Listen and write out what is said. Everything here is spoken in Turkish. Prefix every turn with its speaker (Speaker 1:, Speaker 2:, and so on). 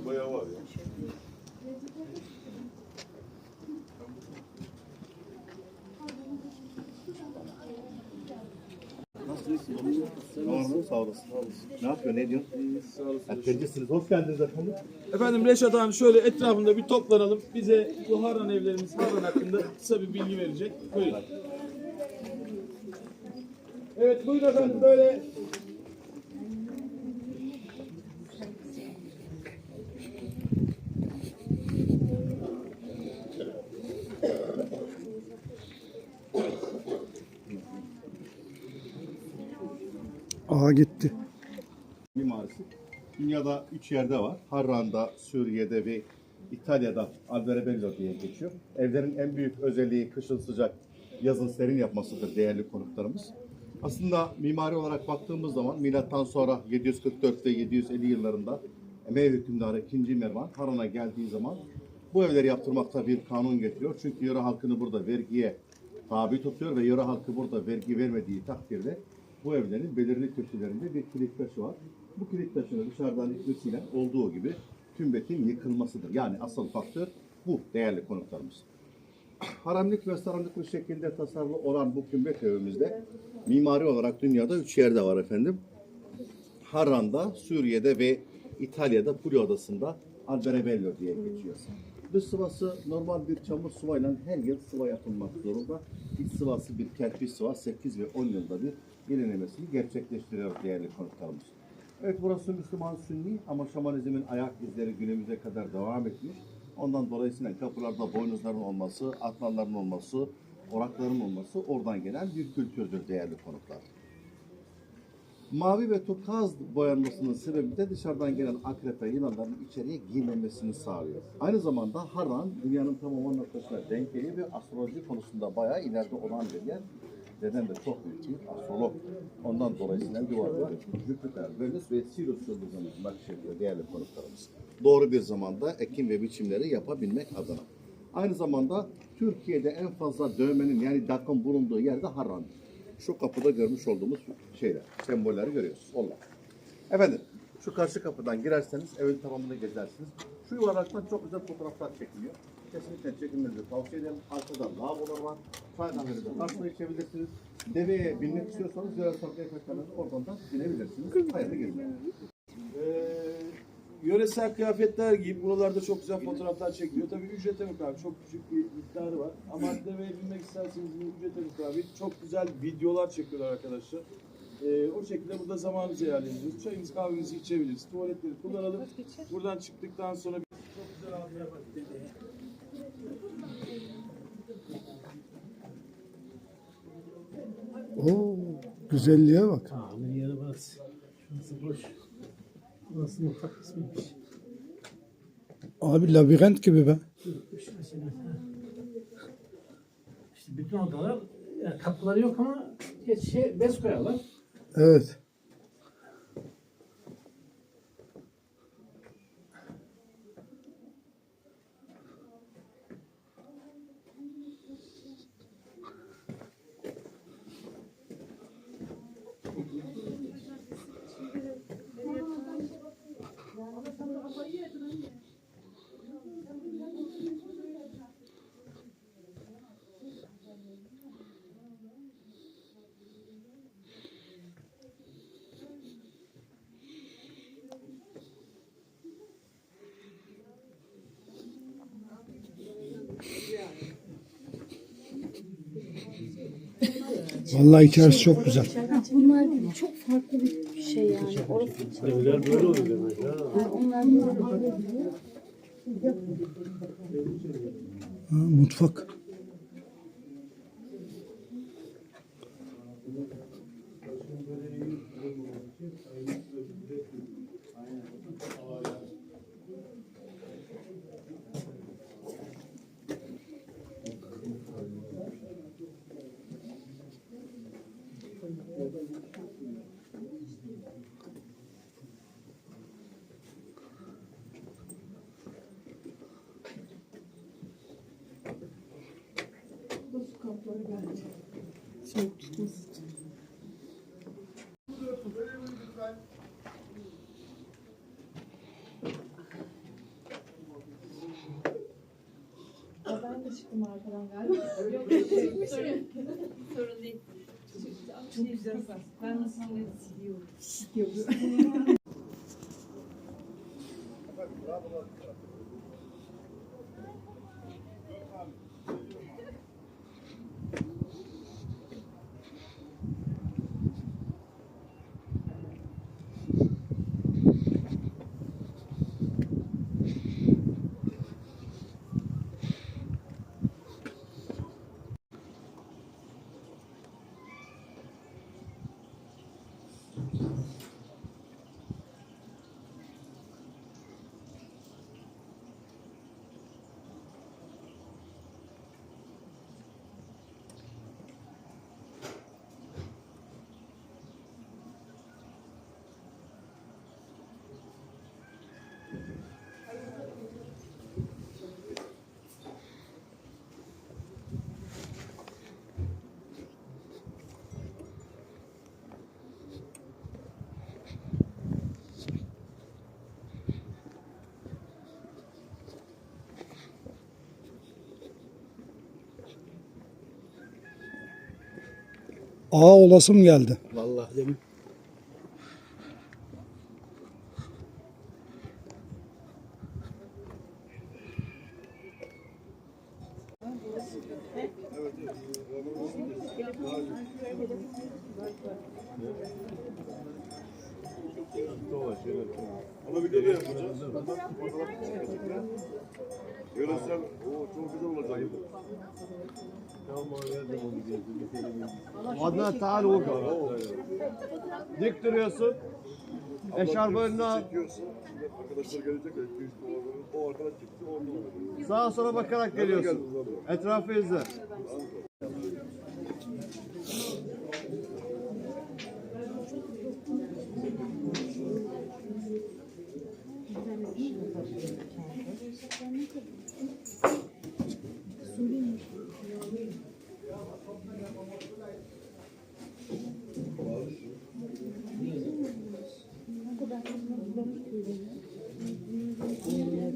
Speaker 1: Bence bayağı var ya.
Speaker 2: Mı? Sağ olasın. Ne yapıyor? Ne diyorsun? Erkencisiniz. Hoş geldiniz efendim.
Speaker 1: Efendim Reşat Han şöyle etrafında bir toplanalım. Bize bu Harran evlerimiz Harran hakkında kısa bir bilgi verecek. Buyurun. Evet buyurun efendim böyle
Speaker 3: Aha gitti.
Speaker 2: Mimarisi. Dünyada üç yerde var. Harran'da, Suriye'de ve İtalya'da Alberobello diye geçiyor. Evlerin en büyük özelliği kışın sıcak, yazın serin yapmasıdır değerli konuklarımız. Aslında mimari olarak baktığımız zaman milattan sonra 744 ve 750 yıllarında Emevi hükümdarı 2. Mervan Harran'a geldiği zaman bu evleri yaptırmakta bir kanun getiriyor. Çünkü yöre halkını burada vergiye tabi tutuyor ve yöre halkı burada vergi vermediği takdirde bu evlerin belirli köşelerinde bir kilit taşı var. Bu kilit taşını dışarıdan itmesiyle olduğu gibi tümbetin yıkılmasıdır. Yani asıl faktör bu değerli konuklarımız. Haramlık ve sarımlıklı şekilde tasarlı olan bu kümbet evimizde mimari olarak dünyada üç yerde var efendim. Harran'da, Suriye'de ve İtalya'da Puglia Adası'nda Alberobello diye geçiyor. Dış sıvası normal bir çamur sıvayla her yıl sıva yapılmak zorunda. İç sıvası bir kerpiç sıva 8 ve 10 yılda bir yenilemesini gerçekleştiriyor değerli konuklarımız. Evet burası Müslüman Sünni ama şamanizmin ayak izleri günümüze kadar devam etmiş. Ondan dolayısıyla kapılarda boynuzların olması, atlanların olması, orakların olması oradan gelen bir kültürdür değerli konuklar. Mavi ve turkuaz boyanmasının sebebi de dışarıdan gelen akrep ve yılanların içeriye girmemesini sağlıyor. Aynı zamanda Harran dünyanın tamamen noktasına denk geliyor ve astroloji konusunda bayağı ileride olan bir yer. Neden de çok büyük bir astrolog. Ondan dolayısıyla duvarda Jüpiter, Venüs ve Sirius yıldızını nakşediyor değerli konuklarımız. Doğru bir zamanda ekim ve biçimleri yapabilmek adına. Aynı zamanda Türkiye'de en fazla dövmenin yani dakın bulunduğu yerde Harran'dır. Şu kapıda görmüş olduğumuz şeyler, sembolleri görüyorsunuz. Onlar. Efendim, şu karşı kapıdan girerseniz evin tamamını gezersiniz. Şu yuvarlaktan çok güzel fotoğraflar çekiliyor. Kesinlikle çekilmenizi tavsiye ederim. Arkada lavabolar var. Çaydanları da karşıda içebilirsiniz. Deveye binmek istiyorsanız Zörer Sarkı Efekler'den oradan da binebilirsiniz. Hayırlı gezmeler.
Speaker 1: Ee, yöresel kıyafetler giyip buralarda çok güzel fotoğraflar çekiliyor. Tabii ücrete mukabil çok küçük bir miktarı var. Ama deveye binmek isterseniz ücrete mukabil çok güzel videolar çekiyorlar arkadaşlar. Ee, o şekilde burada zamanınızı ayarlayabiliriz. Çayımızı kahvemizi içebiliriz. Tuvaletleri kullanalım. Buradan çıktıktan sonra çok güzel anlar var.
Speaker 3: Oo, güzelliğe bak.
Speaker 4: Amin yeri burası. Şurası boş. Burası mutfak kısmıymış.
Speaker 3: Abi labirent gibi be.
Speaker 4: İşte bütün odalar yani kapıları yok ama şey, bez koyarlar.
Speaker 3: Evet. Vallahi içerisi çok güzel.
Speaker 5: Bunlar çok farklı bir şey yani. Orası
Speaker 4: Evler böyle oluyor demek ya.
Speaker 5: onlar
Speaker 3: Ha, mutfak.
Speaker 5: Ben de
Speaker 6: çıktım arkadan galiba. Sorun, değil. Çok güzel. Ben nasıl siliyorum. Siliyorum. Bravo.
Speaker 3: Ağa olasım geldi.
Speaker 4: Vallahi demin.
Speaker 7: Ama video da yapacağız. Yöresel, o çok güzel olacak.
Speaker 8: Adnan Tahal Ulkan. Dik duruyorsun. Eşarbı önüne al.
Speaker 7: Arkadaşlar gelecek. O arkadaş çıktı. Orada
Speaker 8: Sağa sola bakarak geliyorsun. Etrafı izle.